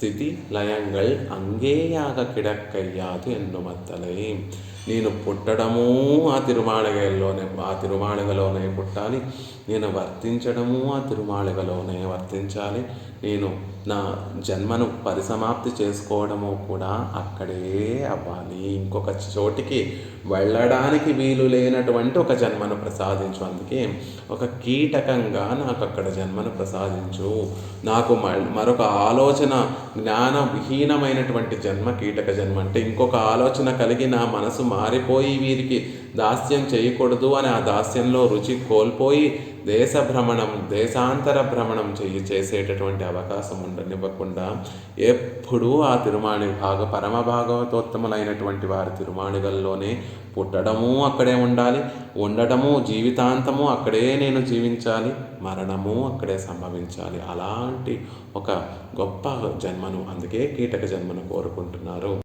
స్థితి లయంగల్ అంగేయాగ కిడక్కయ్யாது ఎన్నుమత్తలై నేను పుట్టడము ఆ తిరుమాళగలోనే ఆ తిరుమాళగలోనే పుట్టాలి నేను వర్తించడము ఆ తిరుమాళగలోనే వర్తించాలి నేను నా జన్మను పరిసమాప్తి చేసుకోవడము కూడా అక్కడే అవ్వాలి ఇంకొక చోటికి వెళ్ళడానికి వీలు లేనటువంటి ఒక జన్మను ప్రసాదించు అందుకే ఒక కీటకంగా నాకు అక్కడ జన్మను ప్రసాదించు నాకు మరొక ఆలోచన జ్ఞాన విహీనమైనటువంటి జన్మ కీటక జన్మ అంటే ఇంకొక ఆలోచన కలిగి నా మనసు మారిపోయి వీరికి దాస్యం చేయకూడదు అని ఆ దాస్యంలో రుచి కోల్పోయి దేశ భ్రమణం దేశాంతర భ్రమణం చేయి చేసేటటువంటి అవకాశం ఉండనివ్వకుండా ఎప్పుడూ ఆ తిరుమాణి భాగ పరమ భాగవతోత్తములైనటువంటి వారి తిరుమాణిగల్లోనే పుట్టడము అక్కడే ఉండాలి. ఉండటము జీవితాంతము అక్కడే నేను జీవించాలి. మరణము అక్కడే సంభవించాలి. అలాంటి ఒక గొప్ప జన్మను అందుకే కీటక జన్మను కోరుకుంటున్నారు.